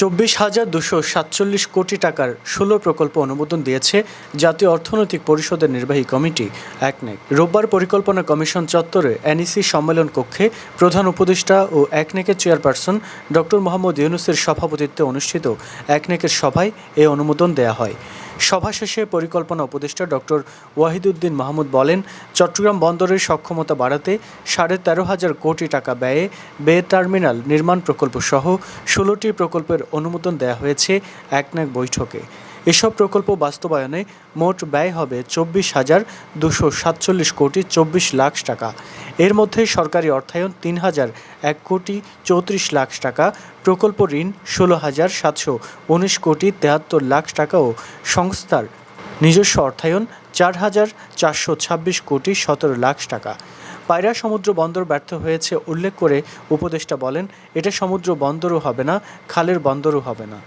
চব্বিশ হাজার দুশো সাতচল্লিশ কোটি টাকার ষোলো প্রকল্প অনুমোদন দিয়েছে জাতীয় অর্থনৈতিক পরিষদের নির্বাহী কমিটি একনেক রোববার পরিকল্পনা কমিশন চত্বরে এনইসি সম্মেলন কক্ষে প্রধান উপদেষ্টা ও একনেকের চেয়ারপারসন ডক্টর মোহাম্মদ ইউনুসের সভাপতিত্বে অনুষ্ঠিত একনেকের সভায় এ অনুমোদন দেয়া হয়। সভা শেষে পরিকল্পনা উপদেষ্টা ডক্টর ওয়াহিদুদ্দিন মাহমুদ বলেন, চট্টগ্রাম বন্দরের সক্ষমতা বাড়াতে সাড়ে তেরো হাজার কোটি টাকা ব্যয়ে বে টার্মিনাল নির্মাণ প্রকল্প সহ ষোলোটি প্রকল্পের অনুমোদন দেওয়া হয়েছে একনাক বৈঠকে। এসব প্রকল্প বাস্তবায়নে মোট ব্যয় হবে চব্বিশ হাজার দুশো সাতচল্লিশ কোটি চব্বিশ লাখ টাকা। এর মধ্যে সরকারি অর্থায়ন তিন হাজার এক কোটি চৌত্রিশ লাখ টাকা, প্রকল্প ঋণ ষোলো হাজার সাতশো উনিশ কোটি তেহাত্তর লাখ টাকা ও সংস্থার নিজস্ব অর্থায়ন চার হাজার চারশো ছাব্বিশ কোটি সতেরো লাখ টাকা। পায়রা সমুদ্র বন্দর ব্যর্থ হয়েছে উল্লেখ করে উপদেষ্টা বলেন, এটা সমুদ্র বন্দরও হবে না, খালের বন্দরও হবে না।